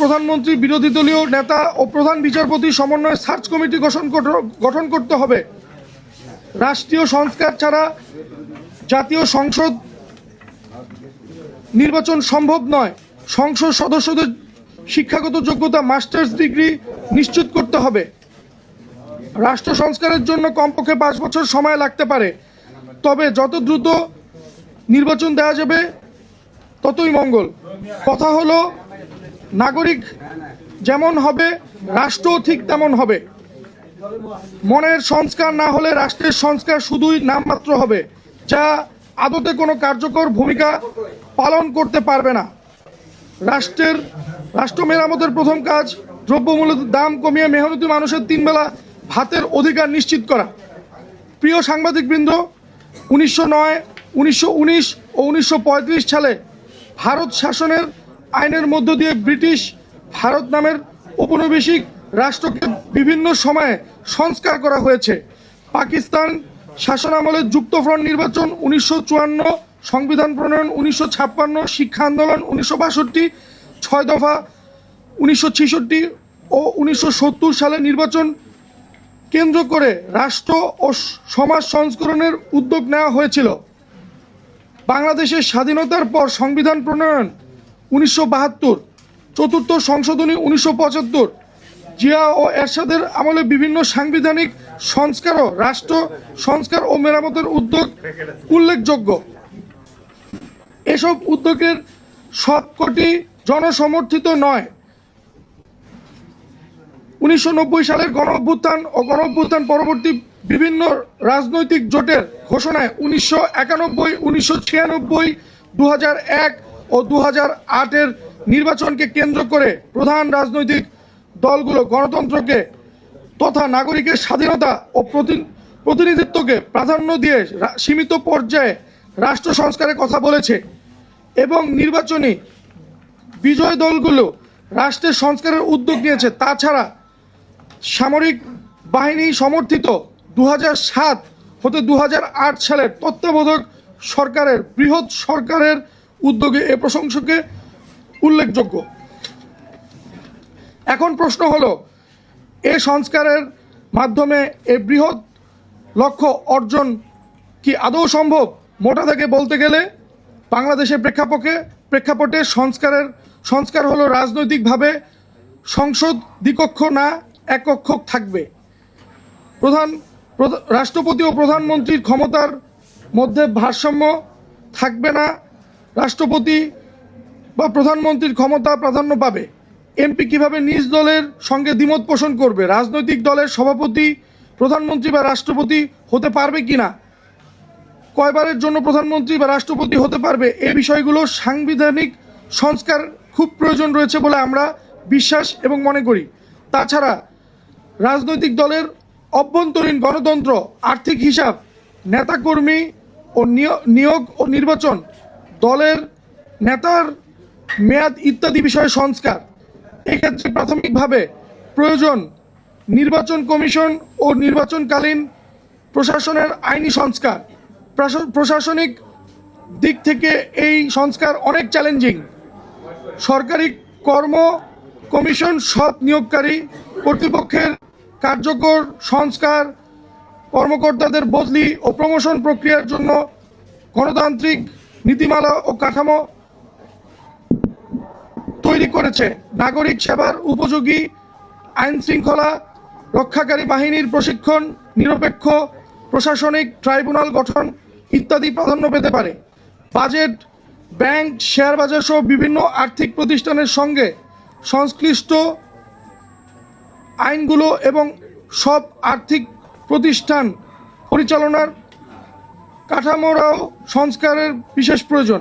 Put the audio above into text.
প্রধানমন্ত্রী বিরোধী দলীয় নেতা ও প্রধান বিচারপতি সমন্বয়ে সার্চ কমিটি গঠন গঠন করতে হবে। রাষ্ট্রীয় সংস্কার ছাড়া জাতীয় সংসদ নির্বাচন সম্ভব নয়। সংসদ সদস্যদের শিক্ষাগত যোগ্যতা, মাস্টার্স ডিগ্রি নিশ্চিত করতে হবে। রাষ্ট্র সংস্কারের জন্য কমপক্ষে পাঁচ বছর সময় লাগতে পারে। তবে যত দ্রুত নির্বাচন দেওয়া যাবে, ততই মঙ্গল। কথা হলো নাগরিক যেমন হবে, রাষ্ট্রও ঠিক তেমন হবে। মনের সংস্কার না হলে রাষ্ট্রের সংস্কার শুধুই নামমাত্র হবে, যা আদতে কোনো কার্যকর ভূমিকা পালন করতে পারবে না। রাষ্ট্রের, রাষ্ট্র মেরামতের প্রথম কাজ, দ্রব্যমূল্যের দাম কমিয়ে মেহনতি মানুষের তিনবেলা ভাতের অধিকার নিশ্চিত করা। প্রিয় সাংবাদিকবৃন্দ, উনিশশো নয়, উনিশশো উনিশ ও উনিশশো পঁয়ত্রিশ সালে ভারত শাসনের আইনের মধ্য দিয়ে ব্রিটিশ ভারত নামের ঔপনিবেশিক রাষ্ট্রকে বিভিন্ন সময়ে সংস্কার করা হয়েছে। পাকিস্তান শাসনামলে যুক্তফ্রন্ট নির্বাচন উনিশশো চুয়ান্ন, সংবিধান প্রণয়ন উনিশশো ছাপ্পান্ন, শিক্ষা আন্দোলন উনিশশো বাষট্টি, ছয় দফা উনিশশো ছেষট্টি ও উনিশশো সত্তর সালে নির্বাচন কেন্দ্র করে রাষ্ট্র ও সমাজ সংস্করণের উদ্যোগ নেওয়া হয়েছিল। বাংলাদেশের স্বাধীনতার পর সংবিধান প্রণয়ন উনিশশো বাহাত্তর, চতুর্থ সংশোধনী উনিশশো পঁচাত্তর। জিয়া ও এরশাদের আমলে বিভিন্ন সাংবিধানিক সংস্কারও রাষ্ট্র সংস্কার ও মেরামতের উদ্যোগ উল্লেখযোগ্য। এসব উদ্যোগের সবকটি জনসমর্থিত নয়। উনিশশো সালের গণ অভ্যুত্থান ও গণ অভ্যুত্থান পরবর্তী বিভিন্ন রাজনৈতিক জোটের ঘোষণায় উনিশশো একানব্বই, উনিশশো ছিয়ানব্বই দু এক ও দু হাজার আটের নির্বাচনকে কেন্দ্র করে প্রধান রাজনৈতিক দলগুলো গণতন্ত্রকে তথা নাগরিকের স্বাধীনতা ও প্রতি- প্রতিনিধিত্বকে প্রাধান্য দিয়ে সীমিত পর্যায়ে রাষ্ট্র সংস্কারের কথা বলেছে এবং নির্বাচনী বিজয় দলগুলো রাষ্ট্রের সংস্কারের উদ্যোগ নিয়েছে। তাছাড়া সামরিক বাহিনী সমর্থিত দু সাত হতে দু হাজার আট সালের তত্ত্বাবধায়ক সরকারের বৃহৎ সরকারের উদ্যোগে এ প্রশংসকে উল্লেখযোগ্য। এখন প্রশ্ন হলো, এ সংস্কারের মাধ্যমে এ বৃহৎ লক্ষ্য অর্জন কি আদৌ সম্ভব? মোটা থেকে বলতে গেলে, বাংলাদেশের প্রেক্ষাপটে প্রেক্ষাপটে সংস্কারের, সংস্কার হলো রাজনৈতিকভাবে সংসদ দ্বিকক্ষ না একক্ষ থাকবে। প্রধান, প্রধা- রাষ্ট্রপতি ও প্রধানমন্ত্রীর ক্ষমতার মধ্যে ভারসাম্য থাকবে না রাষ্ট্রপতি বা প্রধানমন্ত্রীর ক্ষমতা প্রাধান্য পাবে। এমপি কীভাবে নিজ দলের সঙ্গে দ্বিমত পোষণ করবে? রাজনৈতিক দলের সভাপতি, প্রধানমন্ত্রী বা রাষ্ট্রপতি হতে পারবে কিনা? কয়বারের জন্য প্রধানমন্ত্রী বা রাষ্ট্রপতি হতে পারবে? এই বিষয়গুলো সাংবিধানিক সংস্কার খুব প্রয়োজন রয়েছে বলে আমরা বিশ্বাস এবং মনে করি। তাছাড়া, রাজনৈতিক দলের অভ্যন্তরীণ গণতন্ত্র, আর্থিক হিসাব, নেতাকর্মী ও নিয়- নিয়োগ ও নির্বাচন দলের নেতার মেয়াদ ইত্যাদি বিষয়ে সংস্কার। এক্ষেত্রে প্রাথমিকভাবে প্রয়োজন নির্বাচন কমিশন ও নির্বাচনকালীন প্রশাসনের আইনি সংস্কার। প্রশা- প্রশাসনিক দিক থেকে এই সংস্কার অনেক চ্যালেঞ্জিং সরকারি কর্ম কমিশন সৎ নিয়োগকারী, কর্তৃপক্ষের কার্যকর সংস্কার, কর্মকর্তাদের বদলি ও প্রমোশন প্রক্রিয়ার জন্য গণতান্ত্রিক নীতিমালা ও কাঠামো তৈরি করেছে। নাগরিক সেবার উপযোগী আইন শৃঙ্খলা রক্ষাকারী বাহিনীর প্রশিক্ষণ, নিরপেক্ষ প্রশাসনিক ট্রাইব্যুনাল গঠন ইত্যাদি প্রাধান্য পেতে পারে। বাজেট, ব্যাংক, শেয়ার বাজার সহ বিভিন্ন আর্থিক প্রতিষ্ঠানের সঙ্গে সংশ্লিষ্ট আইনগুলো এবং সব আর্থিক প্রতিষ্ঠান পরিচালনার কাঠামোরাও সংস্কারের বিশেষ প্রয়োজন।